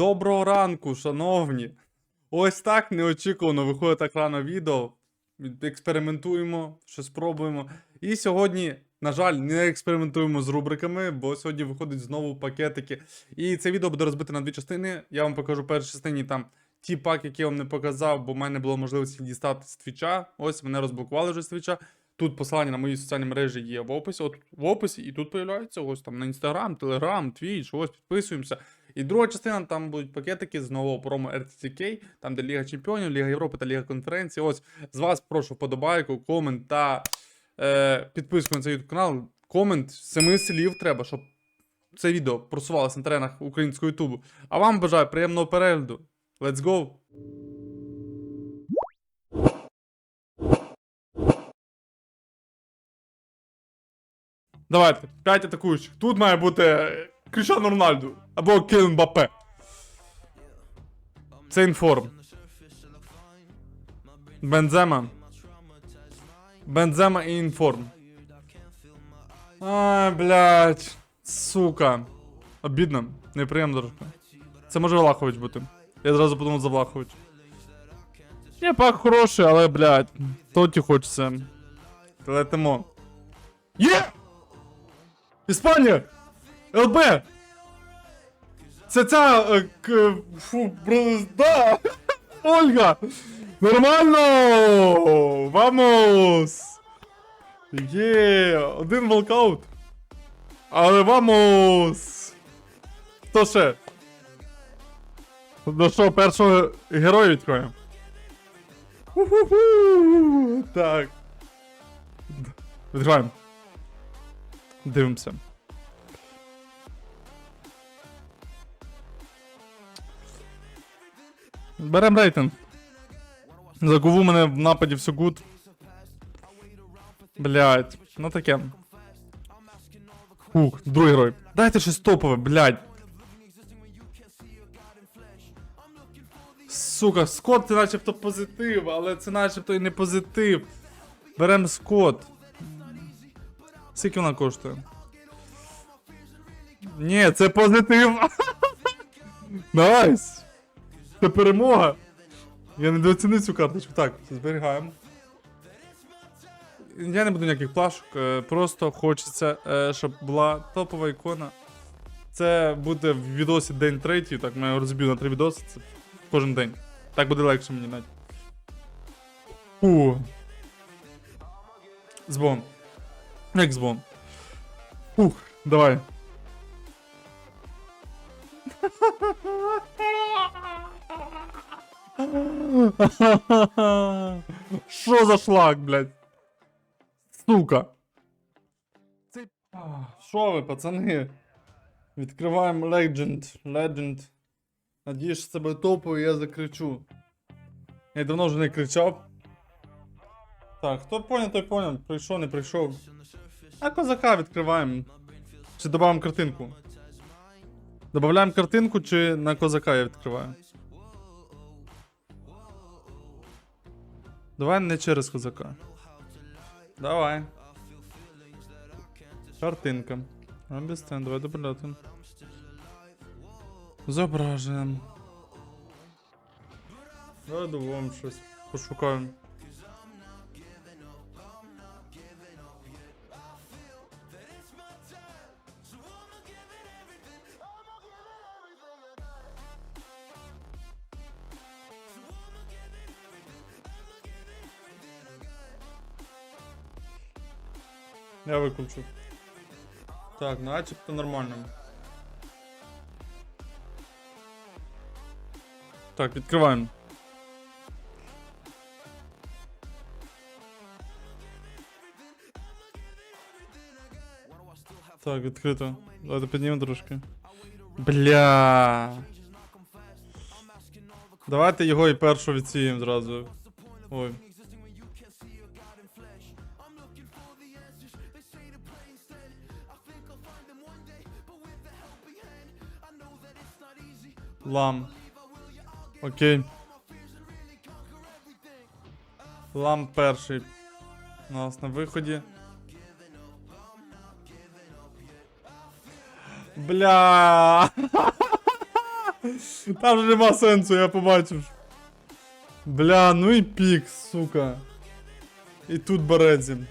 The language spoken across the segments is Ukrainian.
Доброго ранку, шановні. Ось так неочікувано виходить так рано відео. Експериментуємо, щось пробуємо. І сьогодні, на жаль, не експериментуємо з рубриками, бо сьогодні виходить знову пакетики. І це відео буде розбите на дві частини. Я вам покажу першій частині там ті паки, які я вам не показав, бо в мене було можливості дістати з твіча. Ось мене розблокували вже з твіча. Тут посилання на мої соціальні мережі є в описі. От в описі, і тут появляється ось там на інстаграм, телеграм, твіч, ось підписуємося. І друга частина там будуть пакетики з нового промо RTTK, там де Ліга Чемпіонів, Ліга Європи та Ліга Конференції. Ось з вас прошу вподобайку, комент та е, підписку на цей YouTube канал. Комент семи слів треба, щоб це відео просувалося на теренах українського Ютубу. А вам бажаю приємного перегляду. Let's go! Давайте, 5 атакуючих. Тут має бути Кришану Рональду або Кілен Бапе. Це інформ. Бензема. Бензема і інформ. Ай, блядь. Сука. Обідно. Неприємно трошки. Це може Влахович бути. Я зразу подумав за Влахович. Ні, пак хороший, але, блядь, тоті хочеться. Летимо. Є! Іспанія! ЛБ! Це ця. е, к, фу, да! Ольга! Нормально! Вамос! Є! Один волкаут! Але вамос! Хто ще? Ну що, першого героя відкроємо? Так. Відкриваємо. Дивимося. Берем рейтинг. Закову мене в нападі все гуд. Блять, ну таке. Фух, другий герой. Дайте щось топове, блядь. Сука, Скот це начебто позитив, але це начебто і не позитив. Берем Скот. Скільки вона коштує? Ні, це позитив. Найс. Це перемога. Я недооцінив цю карточку. Так, зберігаємо. Я не буду ніяких плашок, е, просто хочеться, е, щоб була топова ікона. Це буде в відосі день третій, так ми розб'ю на три відоси. Це кожен день. Так буде легше мені навіть. Фу. Збон. Як збон. Фух, давай. Що за шлак, блядь? Сука. Що ви, пацани? Відкриваємо Legend. Legend. Надіюсь, що це буде і я закричу. Я давно вже не кричав. Так, хто поняв, той поняв. Прийшов, не прийшов. А козака відкриваємо. Чи додаємо картинку? Добавляємо картинку, чи на козака я відкриваю? Давай не через козака. Давай. Картинка. Обіцяю, давай добавляти. Зображуємо. Давай добавимо щось. Пошукаємо. Я виключу. Так, начебто нормально. Так, відкриваємо. Так, відкрито. Давайте піднімемо трошки. Бля. Давайте його і першу відсіємо зразу. Ой. Лам. Окей. Лам перший. У нас на виході. Бля. Там же нема сенсу, я побачив. Бля, ну і пік, сука. І тут Березін.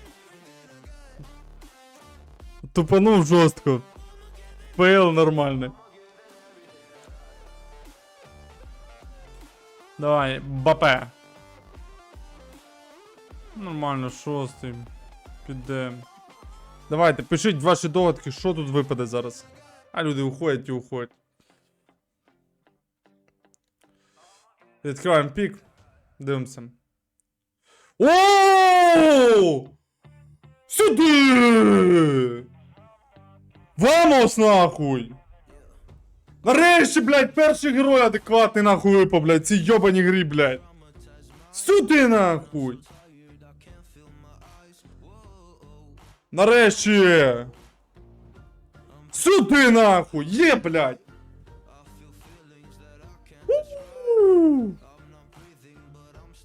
Тупанув жорстко. ПЛ нормальний. Давай, Бапе. Нормально, шостий. Піде. Давайте, пишіть ваші доводки, що тут випаде зараз. А люди уходять і уходять. Відкриваємо пік. Дивимося. О! Сюди! Вамос нахуй! Нарешті, блядь, перший герой адекватний нахуй випав, блядь, ці йобані грі, блядь. Сюди нахуй! Нарешті! Сюди нахуй! Є, блядь!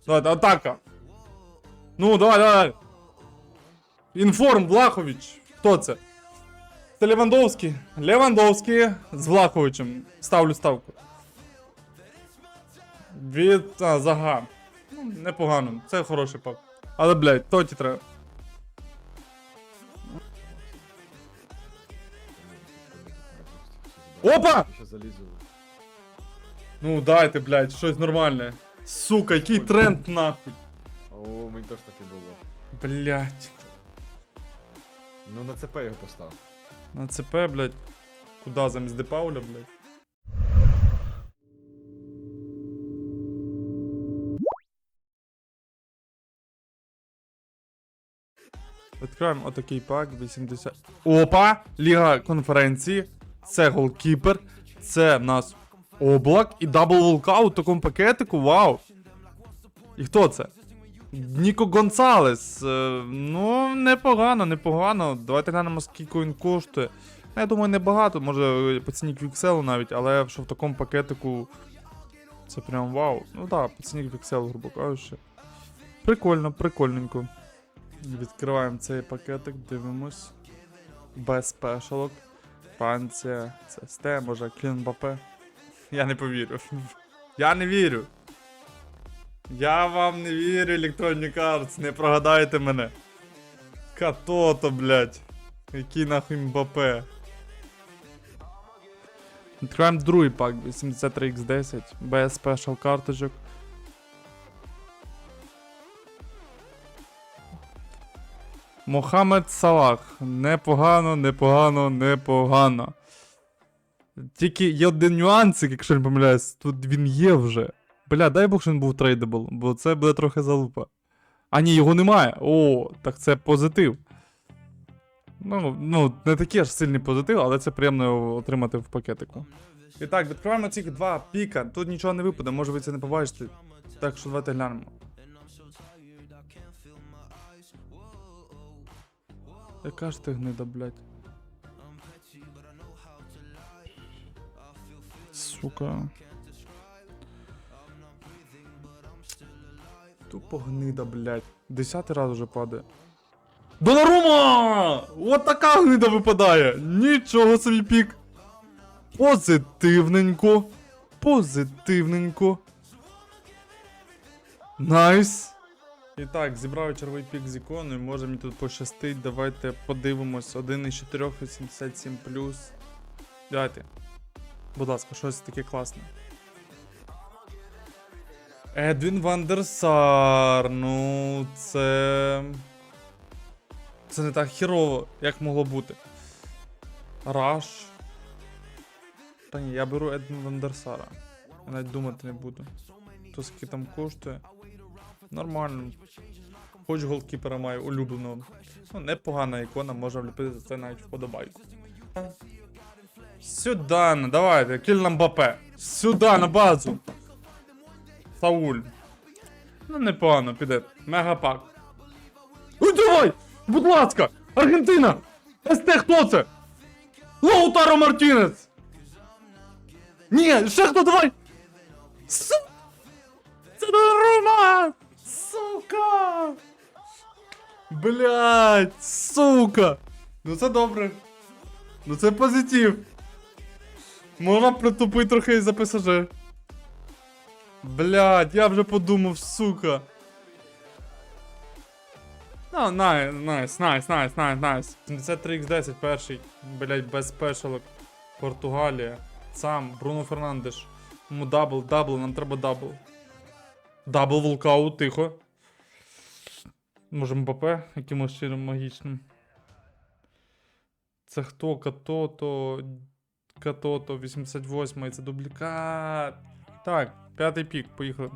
Давай, атака! Ну, давай, давай! Інформ, Влахович! Хто це? Це Левандовський. Левандовський з Влаховичем. Ставлю ставку. Від а, Зага. Ну, непогано. Це хороший пак. Але, блядь, тоті треба. Опа! Ну дайте, блядь, щось нормальне. Сука, який тренд нахуй. О, мені теж таке було. Блядь. Ну на ЦП його постав. На ЦП, блядь. Куда замість Депауля, блядь? Відкриваємо отакий пак 80. Опа! Ліга конференції. Це голкіпер. Це в нас облак і дабл волкаут в такому пакетику. Вау! І хто це? Ніко Гонсалес. Е, Ну, непогано, непогано. Давайте глянемо, скільки він коштує. Ну, Я думаю, небагато, може по ціні Квікселу навіть, але що в такому пакетику. Це прям вау. Ну так, по ціні Квікселу, грубо кажучи. Прикольно, прикольненько. Відкриваємо цей пакетик, дивимось. Без спешалок. Франція, ЦСТ, може, Клін Бапе. Я не повірю. Я не вірю. Я вам не вірю, Electronic Arts, не прогадайте мене. Катото, блядь. Який нахуй Мбапе. Відкриваємо другий пак 83x10, без спешл карточок. Мохамед Салах. Непогано, непогано, непогано. Тільки є один нюансик, якщо не помиляюсь, тут він є вже. Бля, дай Бог, що він був трейдабл, бо це буде трохи залупа. А ні, його немає. О, так це позитив. Ну, ну, не такий аж сильний позитив, але це приємно отримати в пакетику. І так, відкриваємо ці два піка. Тут нічого не випаде, може ви це не побачите. Так що давайте глянемо. Яка ж ти гнида, блядь? Сука. Тупо гнида, блядь. Десятий раз уже падає. Донарума! От така гнида випадає! Нічого собі пік. Позитивненько. Позитивненько. Найс. І так, зібрав червий пік з іконою, може мені тут пощастить. Давайте подивимось. Один із 4 87 Давайте. Будь ласка, щось таке класне. Едвін Вандерсар. Ну, це. Це не так хірово, як могло бути. Раш. Та ні, я беру Едвін Вандерсара. Я навіть думати не буду. То скільки там коштує. Нормально. Хоч голкіпера маю улюбленого. Ну, непогана ікона, можна вліпити за це навіть вподобайку. Сюда, ну, давайте, кіль нам Бапе. Сюда, на базу. Сауль. Ну, непогано, піде. Мегапак. Ой, давай! Будь ласка! Аргентина! СТ хто це? Лоутаро Мартінес! Ні, ще хто, давай! Су... Це Рома! Сука! Блять, сука! Ну це добре. Ну це позитив. Можна притупити трохи за ПСЖ. Блядь, я вже подумав, сука. Ну, найс, найс, найс, найс, найс, найс. 73x10 перший. Блядь, без спешалок. Португалія. Сам, Бруно Фернандеш. Йому дабл, дабл, нам треба дабл. Дабл волкаут, тихо. Може МБП якимось чином магічним. Це хто? Катото. Катото, 88 це дублікат. Так, п'ятий пік, поїхали.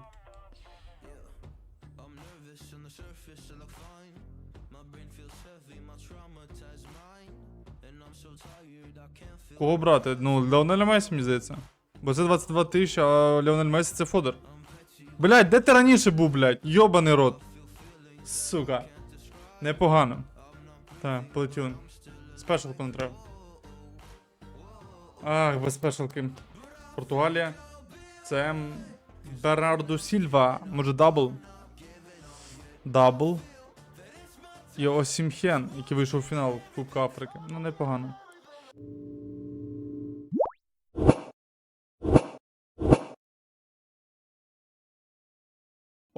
Кого брати? Ну, Леонеля Месі, мені здається. Бо це 22 тисячі, а Леонель Месі це Фодор. Блять, де ти раніше був, блять? Йобаний рот. Сука. Непогано. Так, полетіли. Спешалку не треба. Ах, без спешалки. Португалія. Це Бернардо Сільва. Може дабл. Дабл. І Осімхен, який вийшов у фінал Кубка Африки. Ну, непогано.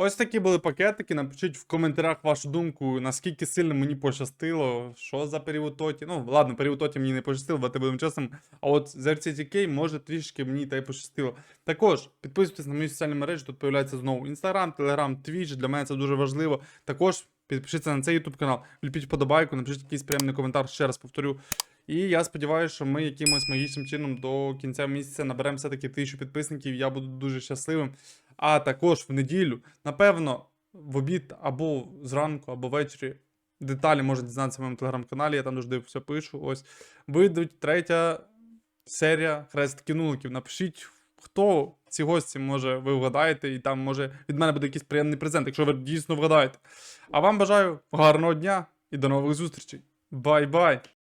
Ось такі були пакетики. Напишіть в коментарях вашу думку, наскільки сильно мені пощастило, що за період тоті. Ну, ладно, період тоті мені не пощастило, бо будемо чесним. А от з RCTK може трішки мені та й пощастило. Також підписуйтесь на мої соціальні мережі, тут появляється знову Instagram, Telegram, Twitch. Для мене це дуже важливо. Також підпишіться на цей YouTube канал, вліпіть вподобайку, напишіть якийсь приємний коментар, ще раз повторю. І я сподіваюся, що ми якимось магічним чином до кінця місяця наберемо все-таки тисячу підписників. Я буду дуже щасливим. А також в неділю, напевно, в обід або зранку, або ввечері. Деталі можна дізнатися в моєму телеграм-каналі, я там завжди все пишу. Ось вийдуть третя серія хрест кінуликів. Напишіть, хто ці гості може ви вгадаєте, і там може від мене буде якийсь приємний презент, якщо ви дійсно вгадаєте. А вам бажаю гарного дня і до нових зустрічей. Бай-бай!